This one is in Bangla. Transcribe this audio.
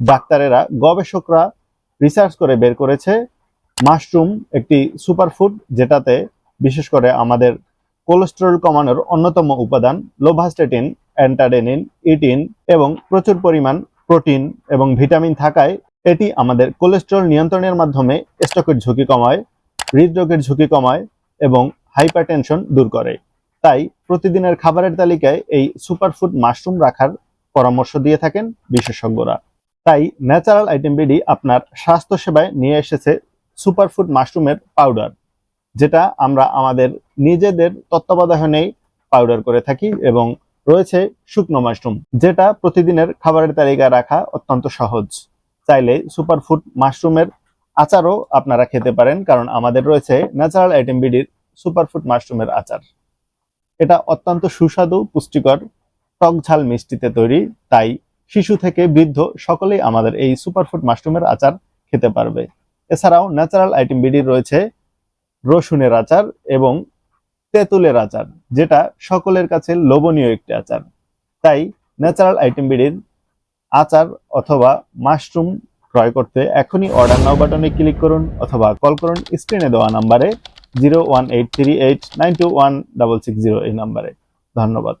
ডাক্তারেরা, গবেষকরা রিসার্চ করে বের করেছে মাশরুম একটি সুপারফুড যেটাতে বিশেষ করে আমাদের কোলেস্টেরল কমানোর অন্যতম উপাদান লোভাস্টেটিন অ্যান্টাডেনিন ইটিন এবং প্রচুর পরিমাণ প্রোটিন এবং ভিটামিন থাকায় এটি আমাদের কোলেস্টেরল নিয়ন্ত্রণের মাধ্যমে স্ট্রোকের ঝুঁকি কমায়, হৃদরোগের ঝুঁকি কমায় এবং হাইপারটেনশন দূর করে। তাই প্রতিদিনের খাবারের তালিকায় এই সুপারফুড মাশরুম রাখার পরামর্শ দিয়ে থাকেন বিশেষজ্ঞরা। তাই ন্যাচারাল আইটেম বিডি আপনার স্বাস্থ্য সেবায় নিয়ে এসেছে সুপারফুড মাশরুমের পাউডার, যেটা আমরা আমাদের নিজেদের তত্ত্বাবধানেই পাউডার করে থাকি এবং রয়েছে শুকনো মাশরুম, যেটা প্রতিদিনের খাবারের তালিকা রাখা অত্যন্ত সহজ। চাইলে সুপারফুড মাশরুমের আচারও আপনারা খেতে পারেন, কারণ আমাদের রয়েছে ন্যাচারাল আইটেম বিডির সুপারফুড মাশরুমের আচার। এটা অত্যন্ত সুস্বাদু, পুষ্টিকর, টক ঝাল মিষ্টিতে তৈরি, তাই শিশু থেকে বৃদ্ধ সকলেই আমাদের এই সুপারফুড মাশরুমের আচার খেতে পারবে। এছাড়াও ন্যাচারাল আইটেম বিডির রয়েছে, রসুনের আচার এবং তেঁতুলের আচার, যেটা সকলের কাছে লোভনীয় একটি আচার। তাই ন্যাচারাল আইটেম বিডির আচার অথবা মাশরুম ক্রয় করতে এখনই অর্ডার নাও বাটনে ক্লিক করুন অথবা কল করুন স্ক্রিনে দেওয়া নাম্বারে zero one eight three eight nine two one double six zero এই নাম্বারে। ধন্যবাদ।